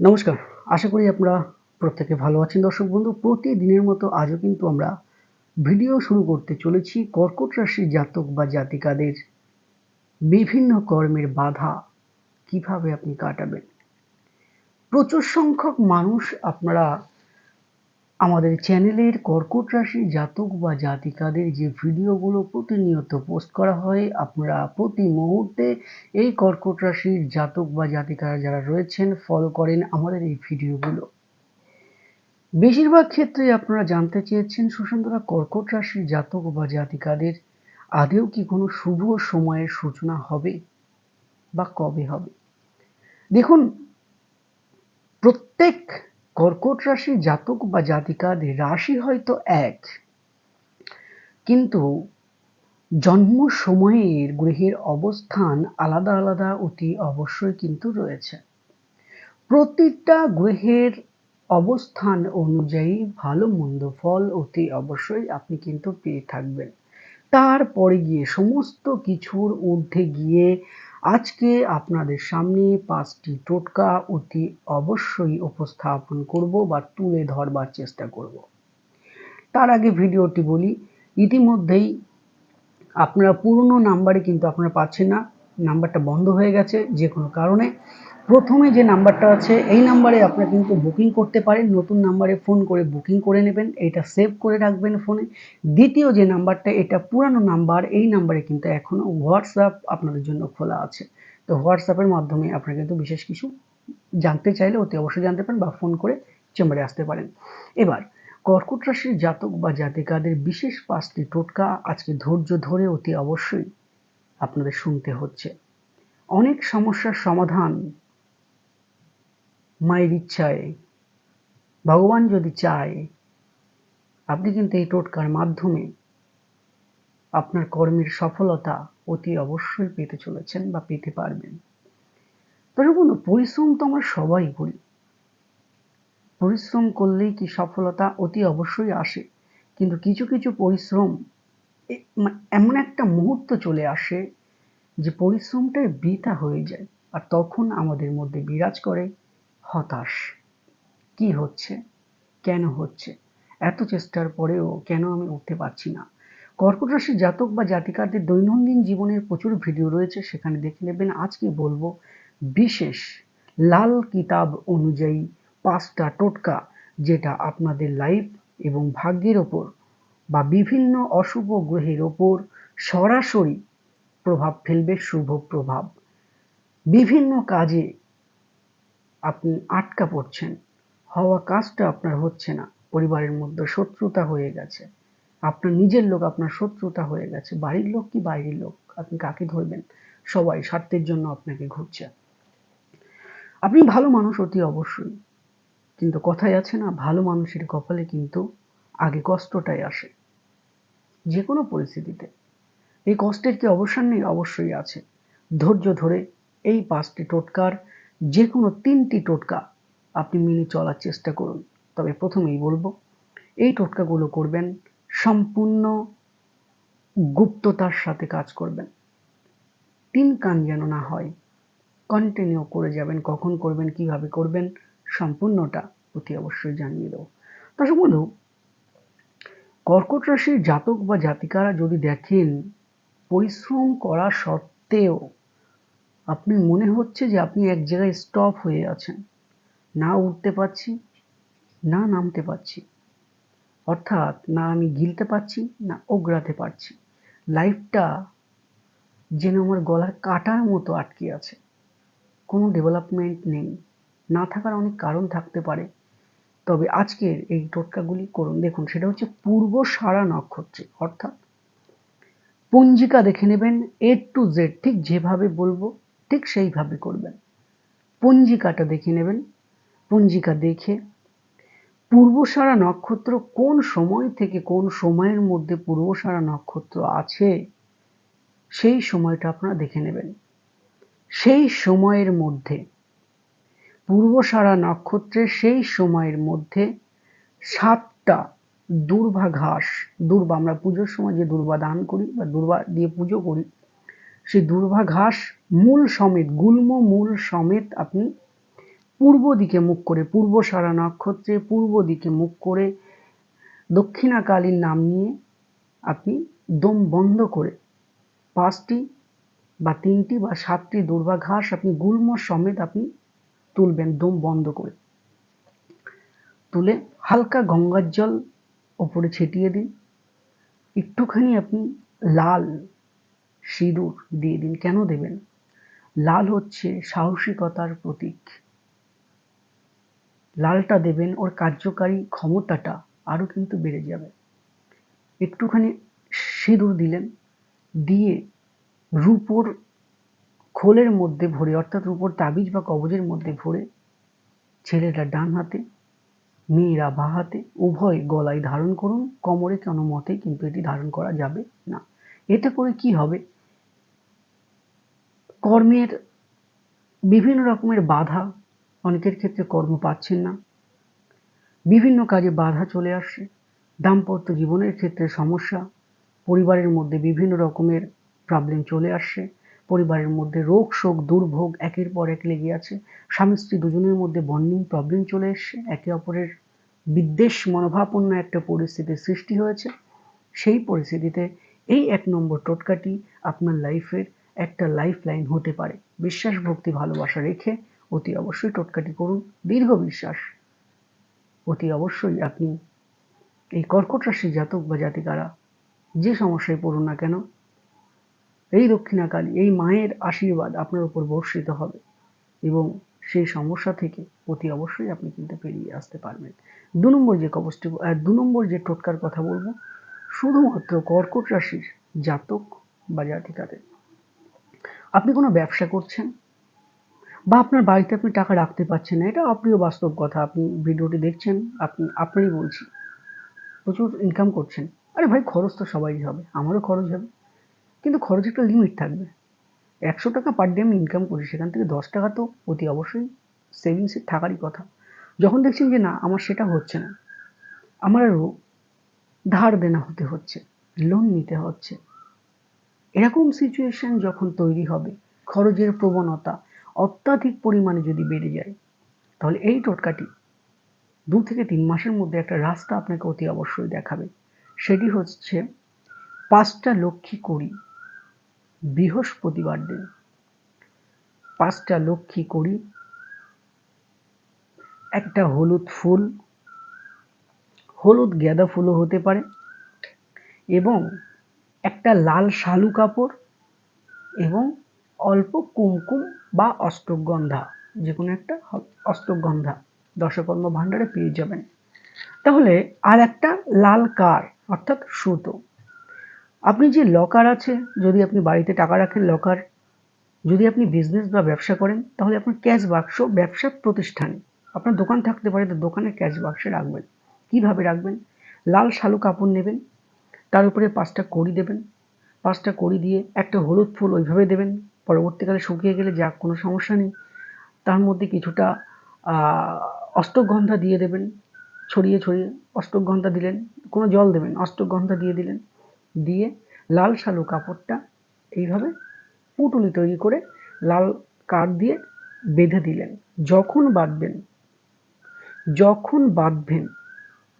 নমস্কার, আশা করি আপনারা প্রত্যেকে ভালো আছেন। দর্শক বন্ধু, প্রতিদিনের মতো আজও কিন্তু আমরা ভিডিও শুরু করতে চলেছি। কর্কট রাশি জাতক বা জাতিকাদের বিভিন্ন কর্মের বাধা কীভাবে আপনি কাটাবেন? প্রচুর সংখ্যক মানুষ আপনারা আমাদের চ্যানেলের কর্কট রাশি জাতক বা জাতিকাদের যে ভিডিওগুলো প্রতিনিয়ত পোস্ট করা হয়, আপনারা প্রতি মুহূর্তে এই কর্কট রাশির জাতক বা জাতিকারা যারা রয়েছেন ফলো করেন আমাদের এই ভিডিওগুলো। বেশিরভাগ ক্ষেত্রে আপনারা জানতে চেয়েছেন সুশান্তরা কর্কট রাশির জাতক বা জাতিকাদের আদেও কি কোনো শুভ সময়ের সূচনা হবে বা কবে হবে? দেখুন, প্রত্যেক কর্কট রাশি জাতক বা জাতিকাদের রাশি হয়তো এক। কিন্তু জন্ম সময়ের গ্রহের অবস্থান আলাদা আলাদা অতি অবশ্যই কিন্তু রয়েছে। প্রতিটা গ্রহের অবস্থান অনুযায়ী ভালো মন্দ ফল অতি অবশ্যই আপনি কিন্তু পেয়ে থাকবেন। তারপরে গিয়ে সমস্ত কিছুর ঊর্ধ্বে গিয়ে আজকে আপনাদের সামনে পাঁচটি টোটকা অতি অবশ্যই উপস্থাপন করব বা তুলে ধরবার চেষ্টা করব। তার আগে ভিডিওটি বলি, ইতিমধ্যেই আপনারা পুরনো নাম্বারে কিন্তু আপনারা পাচ্ছেন না, নাম্বারটা বন্ধ হয়ে গেছে যে কোনো কারণে। প্রথমে যে নাম্বারটা আছে, এই নাম্বারে আপনারা কিন্তু বুকিং করতে পারেন। নতুন নাম্বারে ফোন করে বুকিং করে নেবেন। এটা সেভ করে রাখবেন ফোনে দ্বিতীয় যে নাম্বারটা, এটা পুরানো নাম্বার, এই নাম্বারে কিন্তু এখনও হোয়াটসঅ্যাপ আপনাদের জন্য খোলা আছে। তো হোয়াটসঅ্যাপের মাধ্যমে আপনারা কিন্তু বিশেষ কিছু জানতে চাইলে অতি অবশ্যই জানতে পারেন বা ফোন করে চেম্বারে আসতে পারেন। এবার, কর্কট রাশির জাতক বা জাতিকাদের বিশেষ পাঁচটি টোটকা আজকে ধৈর্য ধরে অতি অবশ্যই আপনাদের শুনতে হচ্ছে। অনেক সমস্যার সমাধান মায়ের ইচ্ছায়, ভগবান যদি চায়, আপনি কিন্তু এই টোটকার মাধ্যমে আপনার কর্মের সফলতা অতি অবশ্যই পেতে চলেছেন বা পেতে পারবেন। তবে বন্ধু পরিশ্রম তো আমরা সবাই করি। পরিশ্রম করলেই কি সফলতা অতি অবশ্যই আসে। কিন্তু কিছু কিছু পরিশ্রম এমন একটা মুহূর্ত চলে আসে যে পরিশ্রমটাই বৃথা হয়ে যায় আর তখন আমাদের মধ্যে বিরাজ করে। হতাশ। কি হচ্ছে? কেন হচ্ছে? এত চেষ্টার পরেও কেন আমি উঠতে পারছি না? কর্কট রাশি জাতক বা জাতিকারদের দৈনন্দিন জীবনের প্রচুর ভিডিও রয়েছে, সেখানে দেখে নেবেন আজকে বলব। বিশেষ লাল কিতাব অনুযায়ী পাঁচটা টোটকা যেটা আপনাদের লাইফ এবং ভাগ্যের ওপর বা বিভিন্ন অশুভ গ্রহের ওপর সরাসরি প্রভাব ফেলবে, শুভ প্রভাব। বিভিন্ন কাজে আপনি আটকা পড়ছেন। হওয়া কাজটা আপনার হচ্ছে না। পরিবারের মধ্যে শত্রুতা হয়ে গেছে। আপনার নিজের লোক, আপনার শত্রুতা হয়ে গেছে। বাড়ির লোক কি বাইরের লোক? আপনি কাকে ধরবেন? সবাই স্বার্থের জন্য আপনাকে ঘুরছে। আপনি ভালো মানুষ অতি অবশ্যই। কিন্তু কথাই আছে না, ভালো মানুষের কপালে কিন্তু আগে কষ্টটাই আসে। যে কোনো পরিস্থিতিতে। এই কষ্টের কি অবসান নেই? অবশ্যই আছে। ধৈর্য ধরে এই পাঁচটি টোটকার যে কোনো তিনটি টোটকা আপনি মেনে চলার চেষ্টা করুন। তবে প্রথমেই বলব, এই টোটকাগুলো করবেন, সম্পূর্ণ গুপ্ততার সাথে কাজ করবেন। তিন কান যেন না হয় কন্টিনিউ করে যাবেন, কখন করবেন, কীভাবে করবেন, সম্পূর্ণটা অতি অবশ্যই জানিয়ে দেবো। দর্শক বন্ধু, কর্কট রাশির জাতক বা জাতিকারা যদি দেখেন, পরিশ্রম করা সত্ত্বেও আপনি মনে হচ্ছে যে আপনি এক জায়গায় স্টপ হয়ে আছেন। না উঠতে পারছি, না নামতে পারছি। অর্থাৎ না আমি গিলতে পারছি, না ওগড়াতে পারছি। লাইফটা যেন আমার গলার কাটার মতো আটকে আছে। কোনো ডেভেলপমেন্ট নেই। না থাকার অনেক কারণ থাকতে পারে। তবে আজকের এই টোটকাগুলি করুন। দেখুন, সেটা হচ্ছে পূর্ব সারা নক্ষত্রে, অর্থাৎ পঞ্জিকা দেখে নেবেন এ টু জেড ঠিক যেভাবে বলব। ঠিক সেইভাবে করবেন। পঞ্জিকাটা দেখে নেবেন। পঞ্জিকা দেখে পূর্বসারা নক্ষত্র কোন সময় থেকে কোন সময়ের মধ্যে পূর্বসারা নক্ষত্র আছে, সেই সময়টা আপনারা দেখে নেবেন। সেই সময়ের মধ্যে, পূর্বসারা নক্ষত্রের সেই সময়ের মধ্যে সাতটা দুর্বা ঘাস দুর্বা, আমরা পুজোর সময় যে দুর্বা দান করি বা দুর্বা দিয়ে পুজো করি সেই দুর্বা ঘাস মূল সমেত, গুল্ম মূল সমেত আপনি পূর্ব দিকে মুখ করে, পূর্ব সারা নক্ষত্রে পূর্ব দিকে মুখ করে দক্ষিণাকালীর নাম নিয়ে আপনি দম বন্ধ করে পাঁচটি বা তিনটি বা সাতটি দুর্বা ঘাস আপনি গুল্ম সমেত আপনি তুলবেন দম বন্ধ করে। তুলে হালকা গঙ্গার জল ওপরে ছিটিয়ে দিন। একটুখানি আপনি লাল সিঁদুর দিয়ে দিন। কেন দেবেন? লাল হচ্ছে সাহসিকতার প্রতীক। লালটা দেবেন, ওর কার্যকারী ক্ষমতাটা আরও কিন্তু বেড়ে যাবে। একটুখানি সিঁদুর দিলেন, দিয়ে রূপোর খোলের মধ্যে ভরে, অর্থাৎ রূপোর তাবিজ বা কবজের মধ্যে ভরে ছেলেটা ডান হাতে, মেয়েরা বা হাতে, উভয় গলায় ধারণ করুন। কোমরে কোনো মতে কিন্তু এটি ধারণ করা যাবে না। এতে করে কি হবে? কর্মের বিভিন্ন রকমের বাধা অনেকের ক্ষেত্রে কর্ম পাচ্ছেন না। বিভিন্ন কাজে বাধা চলে আসছে দাম্পত্য জীবনের ক্ষেত্রে সমস্যা, পরিবারের মধ্যে বিভিন্ন রকমের প্রবলেম চলে আসছে পরিবারের মধ্যে রোগ, শোক, দুর্ভোগ একের পর এক লেগে আছে। স্বামী, স্ত্রী দুজনের মধ্যে বন্ডিং প্রবলেম চলে এসছে। একে অপরের বিদ্বেষ, মনোভাবপূর্ণ একটা পরিস্থিতির সৃষ্টি হয়েছে। সেই পরিস্থিতিতে এই এক নম্বর টোটকাটি আপনার লাইফের একটা লাইফ লাইন হতে পারে। বিশ্বাস, ভক্তি, ভালোবাসা রেখে অতি অবশ্যই টোটকাটি করুন। দীর্ঘ বিশ্বাস। অতি অবশ্যই আপনি এই কর্কট রাশি জাতক বা জাতিকারা যে সমস্যায় পড়ুন না কেন, এই দক্ষিণাকালী, এই মায়ের আশীর্বাদ আপনার উপর বর্ষিত হবে এবং সেই সমস্যা থেকে অতি অবশ্যই আপনি কিন্তু পেরিয়ে আসতে পারবেন। দু নম্বর যে কবচটি দু নম্বর যে টোটকার কথা বলব, শুধুমাত্র কর্কট রাশির জাতক বা জাতিকাদের। আপনি কোনো ব্যবসা করছেন? বা আপনার বাড়িতে আপনি টাকা রাখতে পারছেন না? এটা অপ্রিয় বাস্তব কথা। আপনি ভিডিওটি দেখছেন, আপনি, আপনারই বলছি। প্রচুর ইনকাম করছেন। আরে ভাই, খরচ তো সবাই হবে। আমারও খরচ হবে। কিন্তু খরচ একটা লিমিট থাকবে। একশো টাকা পার ডে আমি ইনকাম করি, সেখান থেকে দশ টাকা তো অতি অবশ্যই সেভিংসে থাকারই কথা। যখন দেখছেন যে না, আমার সেটা হচ্ছে না, আমার আরও ধার দেনা হতে হচ্ছে লোন নিতে হচ্ছে এরকম সিচুয়েশন যখন তৈরি হবে, খরচের প্রবণতা অত্যাধিক পরিমাণে যদি বেড়ে যায়, তাহলে এই টোটকাটি দু থেকে তিন মাসের মধ্যে একটা রাস্তা আপনাকে অতি অবশ্যই দেখাবে। সেটি হচ্ছে পাঁচটা লক্ষ্মী করি বৃহস্পতিবার দিন। পাঁচটা লক্ষ্মী করি, একটা হলুদ ফুল, হলুদ গেঁদা ফুলও হতে পারে এবং একটা লাল শালু কাপড় এবং অল্প কুমকুম বা অষ্টগন্ধা যে কোনো একটা অষ্টগন্ধা, দশকর্ম ভাণ্ডারে পেয়ে যাবেন। তাহলে আর একটা লাল কার, অর্থাৎ সুতো। আপনি যে লকার আছে, যদি আপনি বাড়িতে টাকা রাখেন লকার, যদি আপনি বিজনেস বা ব্যবসা করেন, তাহলে আপনার ক্যাশ বাক্স ব্যবসা প্রতিষ্ঠানে। আপনার দোকান থাকতে পারে, তো দোকানের ক্যাশ বাক্সে রাখবেন। কীভাবে রাখবেন? লাল শালু কাপড় নেবেন তার উপরে পাঁচটা কড়ি দেবেন। পাঁচটা কড়ি দিয়ে একটা হলুদ ফুল ওইভাবে দেবেন। পরবর্তীকালে শুকিয়ে গেলে যা কোনো সমস্যা নেই। তার মধ্যে কিছুটা অষ্টগন্ধা দিয়ে দেবেন। ছড়িয়ে ছড়িয়ে অষ্টগন্ধা দিলেন, কোনো জল দেবেন, অষ্টগন্ধা দিয়ে দিলেন। দিয়ে লাল শালু কাপড়টা এইভাবে পুটুলি তৈরি করে লাল কাঠ দিয়ে বেঁধে দিলেন। যখন বাঁধবেন যখন বাঁধবেন,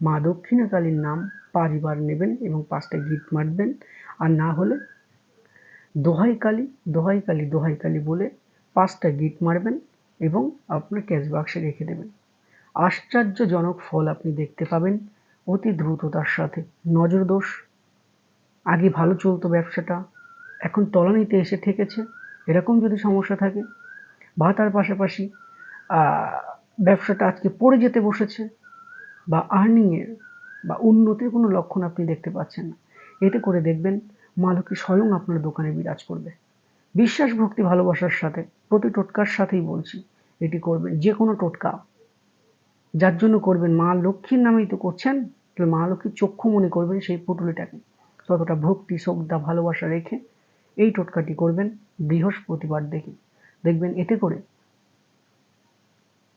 মা দক্ষিণাকালীর নাম পাঁচবার নেবেন এবং পাঁচটা গিট মারবেন। আর না হলে দোহাই কালী দোহাই কালী দোহাই কালী বলে পাঁচটা গিট মারবেন এবং আপনার ক্যাশ বাক্সে রেখে দেবেন। আশ্চর্যজনক ফল আপনি দেখতে পাবেন অতি দ্রুততার সাথে। নজর দোষ আগে ভালো চলতো ব্যবসাটা, এখন তলানিতে এসে ঠেকেছে। এরকম যদি সমস্যা থাকে, বা তার পাশাপাশি ব্যবসাটা আজকে পড়ে যেতে বসেছে, বা আর্নিংয়ের বা উন্নতির কোনো লক্ষণ আপনি দেখতে পাচ্ছেন না। এতে করে দেখবেন মা লক্ষ্মী স্বয়ং আপনার দোকানে বিরাজ করবে। বিশ্বাস, ভক্তি, ভালোবাসার সাথে প্রতি টোটকার সাথেই বলছি, এটি করবেন যে কোনো টোটকা। যার জন্য করবেন মা লক্ষ্মীর নামেই তো করছেন তাহলে মা লক্ষ্মীর চক্ষু মনে করবেন সেই পুটুলিটাকে। ততটা ভক্তি, শ্রদ্ধা, ভালোবাসা রেখে এই টোটকাটি করবেন বৃহস্পতিবার দেখে। দেখবেন এতে করে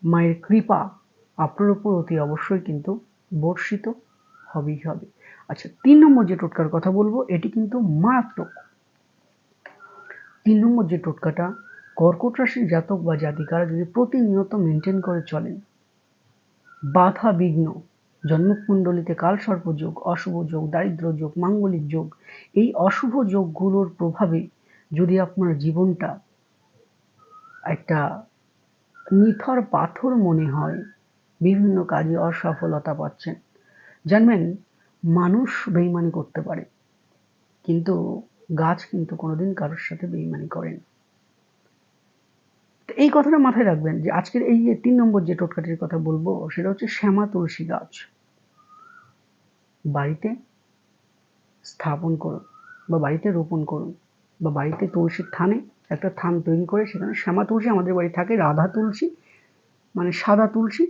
মায়ের কৃপা আপনার উপর অতি অবশ্যই কিন্তু বর্ষিত হবেই হবে। আচ্ছা তিন নম্বর যে টোটকার কথা বলব, এটি কিন্তু মারাত্মক। তিন নম্বর যে টোটকাটা, কর্কট রাশির জাতক বা জাতিকারা যদি প্রতিনিয়ত মেনটেন করে চলেন, বাধা বিঘ্ন, জন্মকুণ্ডলিতে কালসর্প যোগ, অশুভ যোগ, দারিদ্র যোগ, মাঙ্গলিক যোগ, এই অশুভ যোগগুলোর প্রভাবে যদি আপনার জীবনটা একটা নিথর পাথর মনে হয়, বিভিন্ন কাজে অসফলতা পাচ্ছেন জানবেন, মানুষ বেইমানি করতে পারে। কিন্তু গাছ কিন্তু কোনোদিন কারোর সাথে বেইমানি করেন এই কথাটা মাথায় রাখবেন যে আজকের এই যে তিন নম্বর যে টোটকাটির কথা বলব, সেটা হচ্ছে শ্যামা তুলসী গাছ। বাড়িতে স্থাপন করুন বা বাড়িতে রোপণ করুন বা বাড়িতে তুলসীর থানে একটা থান তৈরি করে, সেখানে শ্যামা তুলসী আমাদের বাড়ি থাকে, রাধা তুলসী মানে সাদা তুলসী,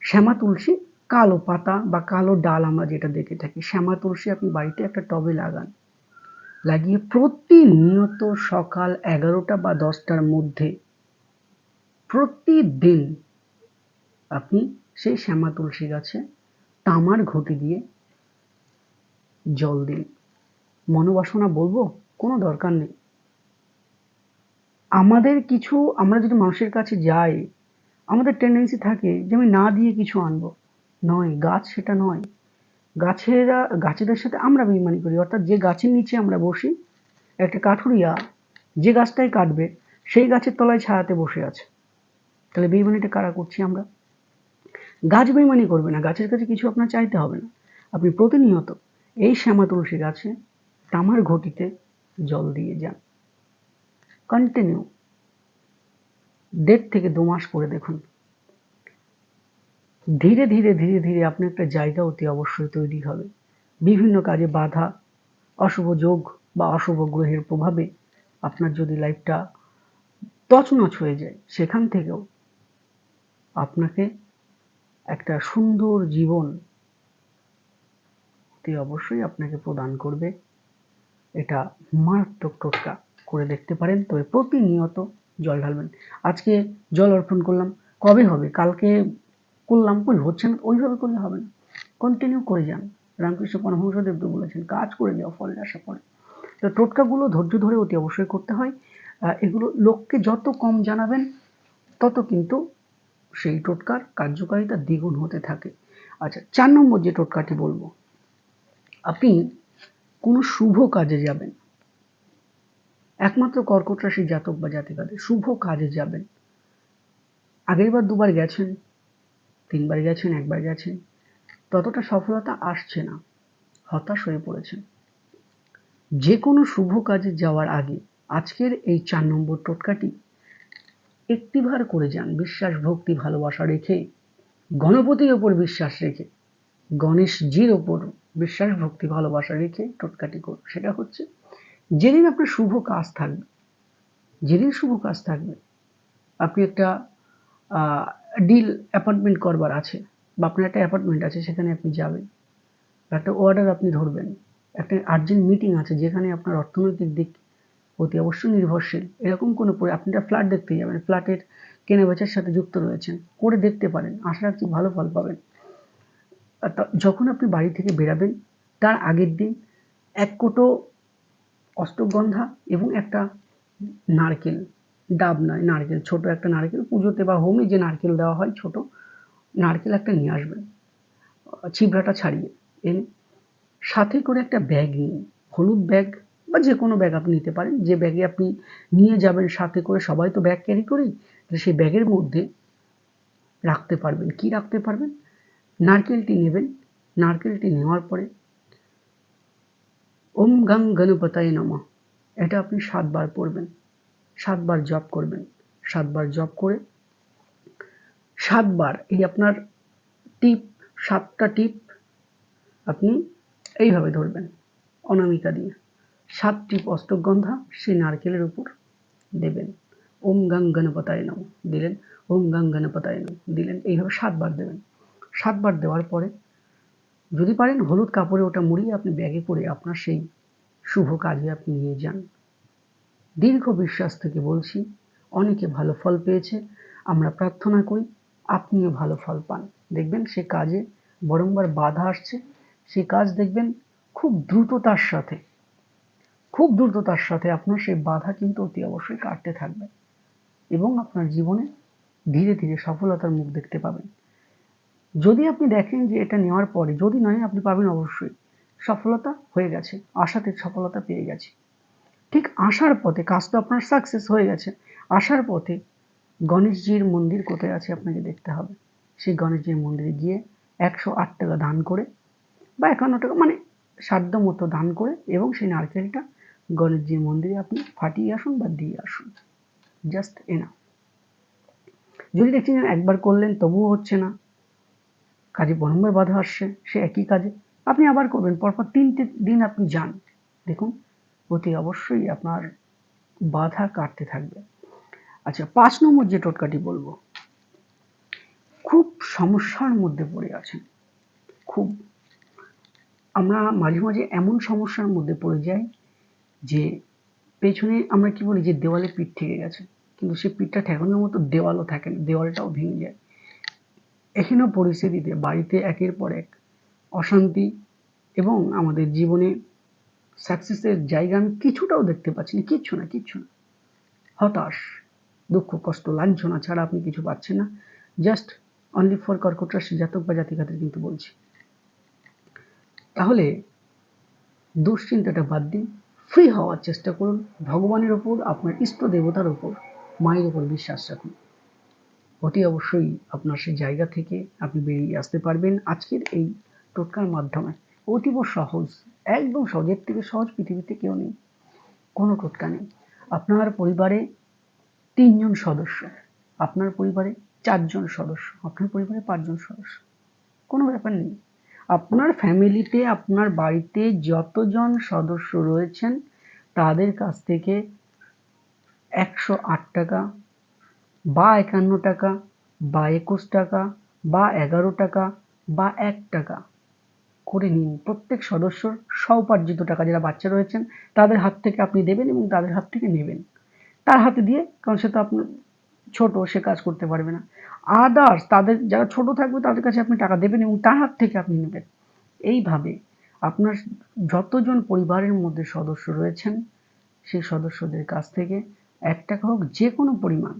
শ্যামা তুলসী কালো পাতা বা কালো ডাল আমরা যেটা দেখে থাকি। শ্যামা তুলসী আপনি বাড়িতে একটা টবে লাগান। লাগিয়ে প্রতিনিয়ত সকাল এগারোটা বা দশটার মধ্যে প্রতিদিন আপনি সেই শ্যামা তুলসী গাছে তামার ঘটি দিয়ে জল দিন। মনোবাসনা বলব, কোনো দরকার নেই। আমাদের কিছু, আমরা যদি মানুষের কাছে যাই, আমাদের টেন্ডেন্সি থাকে যে আমি না দিয়ে কিছু আনব। নয়, গাছ সেটা নয়। গাছেরা, গাছেদের সাথে আমরা বেইমানি করি। অর্থাৎ যে গাছের নিচে আমরা বসি, একটা কাঠুরিয়া, যে গাছটাই কাটবে, সেই গাছের তলায় ছায়াতে বসে আছে। তাহলে বেইমানিটা কারা করছি আমরা? গাছ বেইমানি করবে না। গাছের কাছে কিছু আপনার চাইতে হবে না। আপনি প্রতিনিয়ত এই শ্যামা তুলসী গাছে, তামার ঘটিতে জল দিয়ে যান। কন্টিনিউ দেড় থেকে দু মাস করে দেখুন। ধীরে ধীরে ধীরে ধীরে আপনার একটা জায়গা অতি অবশ্যই তৈরি হবে। বিভিন্ন কাজে বাধা, অশুভ যোগ বা অশুভ গ্রহের প্রভাবে আপনার যদি লাইফটা তছনছ হয়ে যায়, সেখান থেকেও আপনাকে একটা সুন্দর জীবন অতি অবশ্যই আপনাকে প্রদান করবে। এটা মারাত্মক টোটকা করে দেখতে পারেন, তবে প্রতিনিয়ত জল ঢালবেন। আজকে জল অর্পণ করলাম। কবে হবে? কালকে করলাম কই হচ্ছে না, ওইভাবে করলে হবে না। কন্টিনিউ করে যান। রামকৃষ্ণ পরমহংসদেব তো বলেছেন, কাজ করে যাও ফল আসা পরে তো টোটকাগুলো ধৈর্য ধরে অতি অবশ্যই করতে হয়। এগুলো লোককে যত কম জানাবেন, তত কিন্তু সেই টোটকার কার্যকারিতা দ্বিগুণ হতে থাকে। আচ্ছা চার নম্বর যে টোটকাটি বলব, আপনি কোনো শুভ কাজে যাবেন। একমাত্র কর্কট রাশির জাতক বা জাতিকাদের শুভ কাজে যাবেন। আগেরবার দুবার গেছেন তিনবার গেছেন, একবার গেছেন, ততটা সফলতা আসছে না, হতাশ হয়ে পড়েছেন। যে কোনো শুভ কাজে যাওয়ার আগে আজকের এই চার নম্বর টোটকাটি একটিবার করে যান, বিশ্বাস, ভক্তি, ভালোবাসা রেখে, গণপতির ওপর বিশ্বাস রেখে, গণেশজির ওপর বিশ্বাস, ভক্তি, ভালোবাসা রেখে টোটকাটি করুন। সেটা হচ্ছে, যেদিন আপনার শুভ কাজ থাকবে, যেদিন শুভ কাজ থাকবে, আপনি একটা ডিল অ্যাপয়েন্টমেন্ট করবার আছে। বা আপনার একটা অ্যাপয়েন্টমেন্ট আছে, সেখানে আপনি যাবেন। একটা অর্ডার আপনি ধরবেন। একটা আর্জেন্ট মিটিং আছে, যেখানে আপনার অর্থনৈতিক দিক অতি অবশ্যই নির্ভরশীল। এরকম কোনো পরে আপনি একটা ফ্ল্যাট দেখতে যাবেন। ফ্ল্যাটের কেনা বেচার সাথে যুক্ত রয়েছেন। করে দেখতে পারেন। আশা রাখছি ভালো ফল পাবেন। যখন আপনি বাড়ি থেকে বেরাবেন, তার আগের দিন এক কোটো অষ্টগন্ধা এবং একটা নারকেল ডাব নয়, নারকেল, ছোট একটা নারকেল। পুজোতে বা হোমে যে নারকেল দেওয়া হয় ছোট, নারকেল একটা নিয়ে আসবেন ছিবড়াটা ছাড়িয়ে। এনে সাথে করে একটা ব্যাগ নিন, হলুদ ব্যাগ বা যে কোনো ব্যাগ আপনি নিতে পারেন। যে ব্যাগে আপনি নিয়ে যাবেন সাথে করে সবাই তো ব্যাগ ক্যারি করি সেই ব্যাগের মধ্যে রাখতে পারবেন। কি রাখতে পারবেন? নারকেলটি নেবেন। নারকেলটি নেওয়ার পরে ওম গাং গণপতায় নমা। এটা আপনি সাতবার পড়বেন সাতবার জপ করবেন। সাতবার জপ করে সাতবার, এই আপনার টিপ, সাতটা টিপ আপনি এইভাবে ধরবেন, অনামিকা দিয়ে। সাত টিপ অষ্টগন্ধা সেই নারকেলের উপর দেবেন। ওম গাং গণপতায় নম দিলেন, ওম গাং গণপতায় নম দিলেন, এইভাবে সাতবার দেবেন। সাতবার দেওয়ার পরে যদি পারেন হলুদ কাপড়ে ওটা মুড়িয়ে আপনি ব্যাগে করে আপনার সেই শুভ কাজে আপনি নিয়ে যান। দীর্ঘ বিশ্বাস থেকে বলছি, অনেকে ভালো ফল পেয়েছে, আমরা প্রার্থনা করি, আপনিও ভালো ফল পান। দেখবেন সে কাজে বরংবার বাধা আসছে, সে কাজ দেখবেন খুব দ্রুততার সাথে, খুব দ্রুততার সাথে আপনার সেই বাধা কিন্তু অতি অবশ্যই কাটতে থাকবে এবং আপনার জীবনে ধীরে ধীরে সফলতার মুখ দেখতে পাবেন। যদি আপনি দেখেন যে এটা নেওয়ার পরে, যদি নয়, আপনি পাবেন অবশ্যই সফলতা হয়ে গেছে, আশাতে সফলতা পেয়ে গেছে। ঠিক আসার পথে, কাজ তো আপনার সাকসেস হয়ে গেছে, আসার পথে গণেশজির মন্দির কোথায় আছে আপনাকে দেখতে হবে। সেই গণেশজির মন্দিরে গিয়ে একশো আট টাকা দান করে বা একান্ন টাকা মানে সাধ্য মতো দান করে এবং সেই নারকেলটা গণেশজির মন্দিরে আপনি ফাটিয়ে আসুন বা দিয়ে আসুন। জাস্ট এনা যদি দেখছেন একবার করলেন, তবুও হচ্ছে না। কাজে বরম্বর বাধা আসছে, সে একই কাজে। আপনি আবার করবেন, পরপর তিনটে দিন আপনি যান। দেখুন অতি অবশ্যই আপনার বাধা কাটতে থাকবে। আচ্ছা পাঁচ নম্বর যে টোটকাটি বলব, খুব সমস্যার মধ্যে পড়ে আছেন। খুব, আমরা মাঝে মাঝে এমন সমস্যার মধ্যে পড়ে যাই যে পেছনে আমরা কি বলি যে দেওয়ালে পিঠ থেকে গেছে, কিন্তু সে পিঠটা ঠেকানোর মতো দেওয়ালও থাকে না, দেওয়ালটাও ভেঙে যায়। এখানেও পরিস্থিতিতে বাড়িতে একের পর এক অশান্তি এবং আমাদের জীবনে সাকসেসের জায়গা আমি কিছুটাও দেখতে পাচ্ছি না, কিচ্ছু না কিচ্ছু না। হতাশ, দুঃখ, কষ্ট, লাঞ্ছনা ছাড়া আপনি কিছু পাচ্ছেন না। জাস্ট অনলি ফর কর্কট রাশি জাতক বা জাতিকাদের কিন্তু বলছি। তাহলে দুশ্চিন্তাটা বাদ দিন ফ্রি হওয়ার চেষ্টা করুন, ভগবানের ওপর, আপনার ইষ্ট দেবতার ওপর, মায়ের ওপর বিশ্বাস রাখুন। অতি অবশ্যই আপনার সেই জায়গা থেকে আপনি বেরিয়ে আসতে পারবেন। আজকের এই টোটকার মাধ্যমে অতীব সহজ, একদম সহজের থেকে সহজ পৃথিবীতে কেউ নেই, কোনো টোটকা নেই। আপনার পরিবারে তিনজন সদস্য, আপনার পরিবারে চারজন সদস্য, আপনার পরিবারে পাঁচজন সদস্য, কোনো ব্যাপার নেই। আপনার ফ্যামিলিতে, আপনার বাড়িতে যতজন সদস্য রয়েছেন, তাদের কাছ থেকে একশো আট টাকা বা একান্ন টাকা, বা একুশ টাকা, বা এগারো টাকা, বা এক টাকা করে নিন। প্রত্যেক সদস্যর স্বউপার্জিত টাকা যারা বাচ্চা রয়েছেন, তাদের হাত থেকে আপনি দেবেন এবং তাদের হাত থেকে নেবেন। তার হাতে দিয়ে, কারণ সে তো আপনার ছোট, সে কাজ করতে পারবে না। আদার্স তাদের, যারা ছোট থাকবে, তাদের কাছে আপনি টাকা দেবেন এবং তার হাত থেকে আপনি নেবেন। এইভাবে আপনার যতজন পরিবারের মধ্যে সদস্য রয়েছেন, সেই সদস্যদের কাছ থেকে এক টাকা হোক, যে কোনো পরিমাণ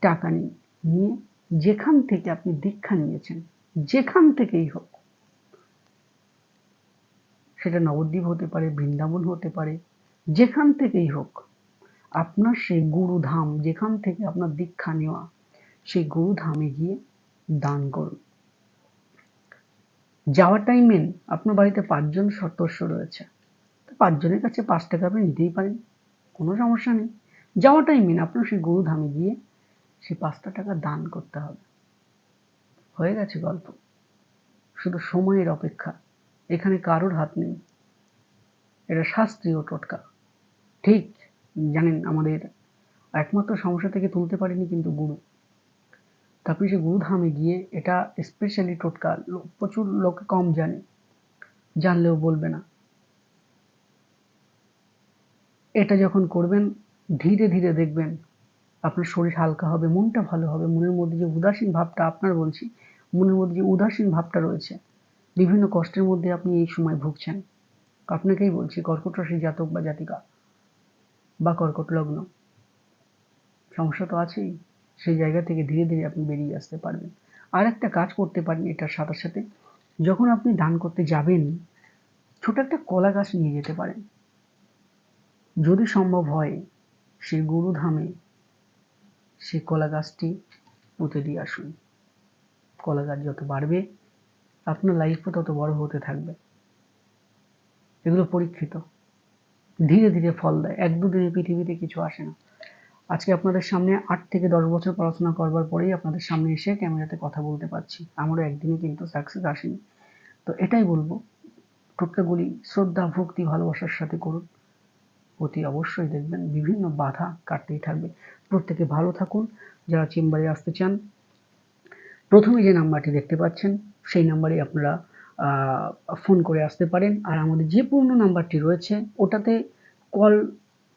টাকা নিন নিয়ে যেখান থেকে আপনি দীক্ষা নিয়েছেন, যেখান থেকেই হোক সেটা নবদ্বীপ হতে পারে, বৃন্দাবন হতে পারে, যেখান থেকেই হোক, আপনার সেই গুরুধাম, যেখান থেকে আপনার দীক্ষা নেওয়া, সেই গুরুধামে গিয়ে দান করুন। যাওয়ার টাইম মেন আপনার বাড়িতে পাঁচজন সদস্য রয়েছে। তো পাঁচজনের কাছে পাঁচ টাকা আপনি নিতেই পারেন, কোনো সমস্যা নেই। যাওয়াটাই মেন আপনার সেই গুরুধামে গিয়ে সেই পাঁচটা টাকা দান করতে হবে। হয়ে গেছে গল্প। শুধু সময়ের অপেক্ষা। এখানে কারোর হাত নেই। এটা শাস্ত্রীয় টোটকা। ঠিক, জানেন, আমাদের একমাত্র সমস্যা থেকে তুলতে পারেনি কিন্তু গুরু। তারপরে সে গুরুধামে গিয়ে এটা স্পেশালি টোটকা প্রচুর লোকে কম জানে, জানলেও বলবে না। এটা যখন করবেন, ধীরে ধীরে দেখবেন আপনার শরীর হালকা হবে, মনটা ভালো হবে, মনের মধ্যে যে উদাসীন ভাবটা আপনার বলছি, মনের মধ্যে যে উদাসীন ভাবটা রয়েছে বিভিন্ন কষ্টের মধ্যে আপনি এই সময় ভুগছেন। আপনাকেই বলছি, কর্কট রাশি জাতক বা জাতিকা বা কর্কট লগ্ন, সমস্যা তো আছেই, সেই জায়গা থেকে ধীরে ধীরে আপনি বেরিয়ে আসতে পারবেন। আর একটা কাজ করতে পারেন এটার সাথে সাথে, যখন আপনি দান করতে যাবেন, ছোট একটা কলা গাছ নিয়ে যেতে পারেন। যদি সম্ভব হয়, সেই গুরুধামে সেই কলা গাছটি পুঁতে দিয়ে আসুন। কলা গাছ যত বাড়বে আপনার লাইফও তত বড় হতে থাকবে। এগুলো পরীক্ষিত। ধীরে ধীরে ফল দেয়। এক দুদিনে পৃথিবীতে কিছু আসে না। আজকে আপনাদের সামনে আট থেকে দশ বছর পড়াশোনা করবার পরেই আপনাদের সামনে এসে ক্যামেরাতে কথা বলতে পারছি। আমারও একদিনে কিন্তু সাকসেস আসেনি। তো এটাই বলব। টোটকাগুলি শ্রদ্ধা, ভক্তি, ভালোবাসার সাথে করুন। অতি অবশ্যই দেখবেন বিভিন্ন বাধা কাটতেই থাকবে। প্রত্যেকে ভালো থাকুন। যারা চেম্বারে আসতে চান, প্রথমে যে নাম্বারটি দেখতে পাচ্ছেন সেই নাম্বারে আপনারা ফোন করে আসতে পারেন। আর আমাদের যে পুরনো নাম্বারটি রয়েছে, ওটাতে কল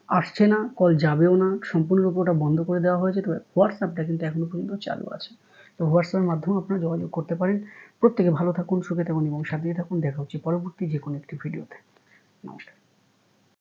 আসছে না, কল যাবেও না, সম্পূর্ণরূপে ওটা বন্ধ করে দেওয়া হয়েছে। তবে হোয়াটসঅ্যাপটা কিন্তু এখনও পর্যন্ত চালু আছে। তো হোয়াটসঅ্যাপের মাধ্যমে আপনারা যোগাযোগ করতে পারেন। প্রত্যেকে ভালো থাকুন, সুখে থাকুন এবং সাথে থাকুন। দেখা হচ্ছে পরবর্তী যে কোনো একটি ভিডিওতে। নমস্কার।